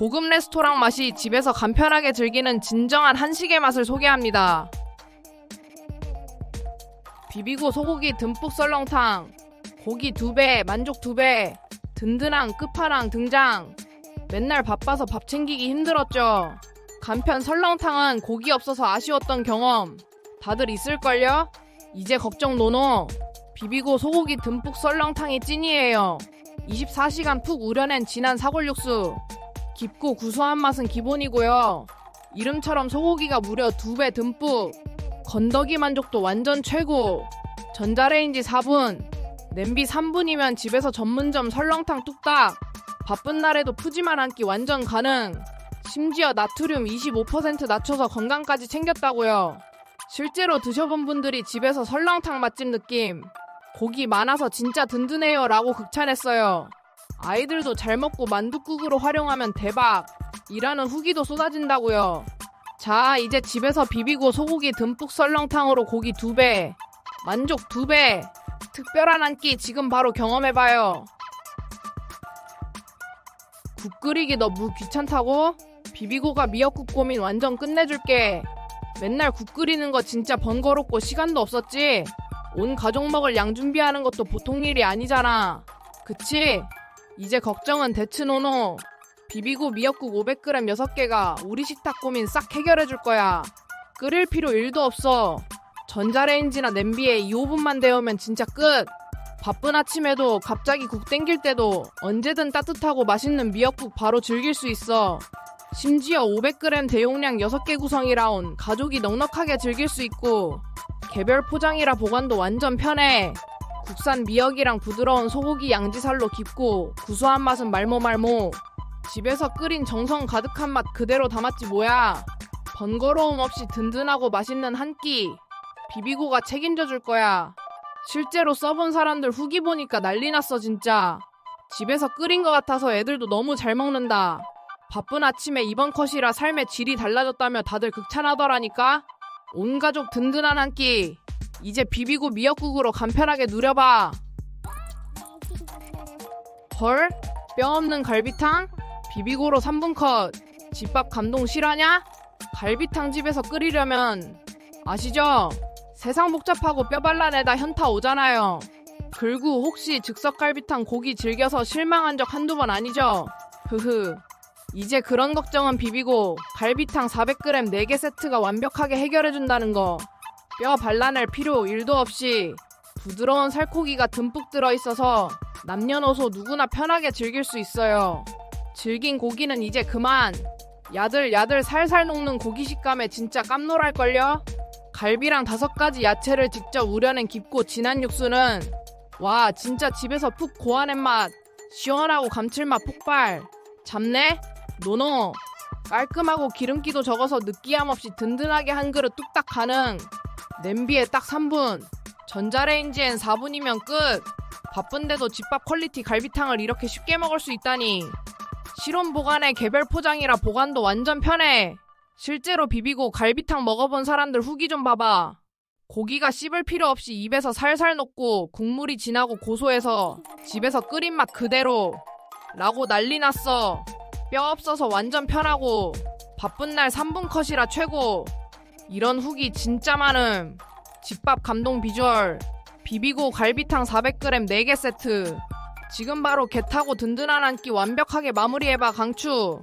고급 레스토랑 맛이 집에서 간편하게 즐기는 진정한 한식의 맛을 소개합니다. 비비고 소고기 듬뿍 썰렁탕, 고기 두 배, 만족 두 배, 든든한 끝판왕 등장. 맨날 바빠서 밥 챙기기 힘들었죠. 간편 설렁탕은 고기 없어서 아쉬웠던 경험 다들 있을걸요? 이제 걱정 노노. 비비고 소고기 듬뿍 썰렁탕이 찐이에요. 24시간 푹 우려낸 진한 사골육수. 깊고 구수한 맛은 기본이고요. 이름처럼 소고기가 무려 두 배 듬뿍. 건더기 만족도 완전 최고. 전자레인지 4분. 냄비 3분이면 집에서 전문점 설렁탕 뚝딱. 바쁜 날에도 푸짐한 한 끼 완전 가능. 심지어 나트륨 25% 낮춰서 건강까지 챙겼다고요. 실제로 드셔본 분들이 집에서 설렁탕 맛집 느낌. 고기 많아서 진짜 든든해요 라고 극찬했어요. 아이들도 잘 먹고 만둣국으로 활용하면 대박. 이라는 후기도 쏟아진다고요. 자, 이제 집에서 비비고 소고기 듬뿍 설렁탕으로 고기 두 배. 만족 두 배. 특별한 한 끼 지금 바로 경험해봐요. 국 끓이기 너무 귀찮다고? 비비고가 미역국 고민 완전 끝내줄게. 맨날 국 끓이는 거 진짜 번거롭고 시간도 없었지? 온 가족 먹을 양 준비하는 것도 보통 일이 아니잖아. 그치? 이제 걱정은 대츠노노. 비비고 미역국 500g 6개가 우리 식탁 고민 싹 해결해줄 거야. 끓일 필요 1도 없어. 전자레인지나 냄비에 2, 5분만 데우면 진짜 끝. 바쁜 아침에도 갑자기 국 땡길 때도 언제든 따뜻하고 맛있는 미역국 바로 즐길 수 있어. 심지어 500g 대용량 6개 구성이라온 가족이 넉넉하게 즐길 수 있고 개별 포장이라 보관도 완전 편해. 국산 미역이랑 부드러운 소고기 양지살로 깊고 구수한 맛은 말모말모. 집에서 끓인 정성 가득한 맛 그대로 담았지 뭐야. 번거로움 없이 든든하고 맛있는 한 끼. 비비고가 책임져 줄 거야. 실제로 써본 사람들 후기 보니까 난리 났어 진짜. 집에서 끓인 것 같아서 애들도 너무 잘 먹는다. 바쁜 아침에 이번 컷이라 삶의 질이 달라졌다며 다들 극찬하더라니까. 온 가족 든든한 한 끼. 이제 비비고 미역국으로 간편하게 누려봐. 헐? 뼈 없는 갈비탕? 비비고로 3분 컷. 집밥 감동 실화냐? 갈비탕 집에서 끓이려면 아시죠? 세상 복잡하고 뼈 발라내다 현타 오잖아요. 글구 혹시 즉석 갈비탕 고기 즐겨서 실망한 적 한두 번 아니죠? 흐흐. 이제 그런 걱정은 비비고 갈비탕 400g 4개 세트가 완벽하게 해결해준다는 거. 뼈 발라낼 필요 1도 없이 부드러운 살코기가 듬뿍 들어있어서 남녀노소 누구나 편하게 즐길 수 있어요. 질긴 고기는 이제 그만. 야들야들 살살 녹는 고기 식감에 진짜 깜놀할걸요? 갈비랑 다섯 가지 야채를 직접 우려낸 깊고 진한 육수는 와 진짜 집에서 푹 고아낸 맛 시원하고 감칠맛 폭발 잡내? 노노 깔끔하고 기름기도 적어서 느끼함 없이 든든하게 한 그릇 뚝딱 가능 냄비에 딱 3분 전자레인지엔 4분이면 끝 바쁜데도 집밥 퀄리티 갈비탕을 이렇게 쉽게 먹을 수 있다니 실온 보관에 개별 포장이라 보관도 완전 편해 실제로 비비고 갈비탕 먹어본 사람들 후기 좀 봐봐. 고기가 씹을 필요 없이 입에서 살살 녹고 국물이 진하고 고소해서 집에서 끓인 맛 그대로 라고 난리 났어. 뼈 없어서 완전 편하고 바쁜 날 3분 컷이라 최고. 이런 후기 진짜 많음. 집밥 감동 비주얼. 비비고 갈비탕 400g 4개 세트. 지금 바로 개 타고 든든한 한 끼 완벽하게 마무리해봐 강추.